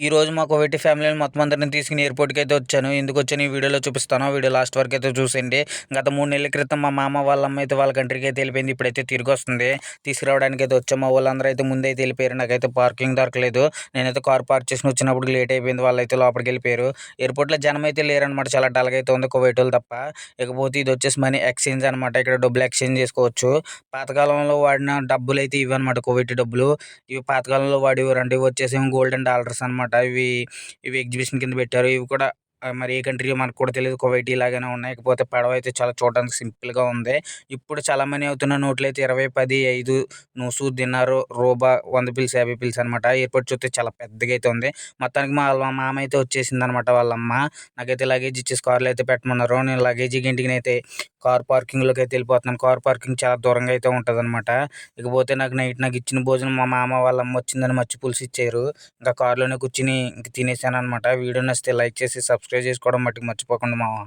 ఈ రోజు మా కోవిటి ఫ్యామిలీని మొత్తం అందరిని తీసుకుని ఎయిర్పోర్ట్కి అయితే వచ్చాను. ఎందుకు వచ్చాను? ఈ వీడియోలో చూపిస్తాను. వీడియో లాస్ట్ వరకు అయితే చూసేయండి. గత మూడు నెలల క్రితం మా మామ వాళ్ళ అమ్మ అయితే వాళ్ళ కంట్రీకి అయితే వెళ్ళిపోయింది. ఇప్పుడైతే తిరిగి వస్తుంది. తీసుకురావడానికి అయితే వచ్చాము మా వాళ్ళందరూ అయితే ముందే అయితే వెళ్ళిపోయారు. నాకైతే పార్కింగ్ దొరకలేదు. నేనైతే కార్ పార్క్ చేసి వచ్చినప్పుడు లేట్ అయిపోయింది. వాళ్ళు అయితే లోపలికి వెళ్ళిపోయారు. ఎయిర్పోర్ట్లో జనం అయితే లేరనమాట చాలా డల్గా అయితే ఉంది కోవిట్ వాళ్ళు తప్ప. ఇకపోతే ఇది వచ్చేసి మనీ ఎక్స్చేంజ్ అనమాట ఇక్కడ డబ్బులు ఎక్స్చేంజ్ చేసుకోవచ్చు. పాతకాలంలో వాడిన డబ్బులు అయితే ఇవి అనమాట కోవిట్ డబ్బులు. ఇవి పాతకాలంలో వాడేవారండి ఇవి వచ్చేసి గోల్డెన్ డాలర్స్ అనమాట ఇవి ఇవి ఎగ్జిబిషన్ కింద పెట్టారు. ఇవి కూడా మరి ఏ కంట్రీ మనకు కూడా తెలియదు కువైట్ లాగానే ఉన్నాయి. ఇకపోతే పడవ అయితే చాలా చూడడానికి సింపుల్గా ఉంది. ఇప్పుడు చాలా మనీ అవుతున్న నోట్లు అయితే ఇరవై పది ఐదు నూసు దిన్నారు రూబా వంద పిల్స్ యాభై పిల్స్ అనమాట ఎయిర్పోర్ట్ చూస్తే చాలా పెద్దగా అయితే ఉంది. మొత్తానికి మా వాళ్ళ మామ అయితే వచ్చేసింది అనమాట వాళ్ళమ్మ. నాకైతే లగేజ్ ఇచ్చేసి కార్లో అయితే పెట్టమన్నారు. నేను లగేజ్ ఇంటికి అయితే కార్ పార్కింగ్లోకి అయితే వెళ్ళిపోతున్నాను. కార్ పార్కింగ్ చాలా దూరంగా అయితే ఉంటుంది అనమాట ఇకపోతే నాకు నైట్ నాకు ఇచ్చిన భోజనం మా మామ వాళ్ళ అమ్మ వచ్చిందని మచ్చి పులుసు ఇచ్చారు. ఇంకా కార్లోనే కూర్చుని ఇంక తినేసాను అనమాట వీడియో నచ్చితే లైక్ చేసి సబ్స్క్రైబ్ చేసుకోవడం మట్టుకు మర్చిపోకుండా మావా.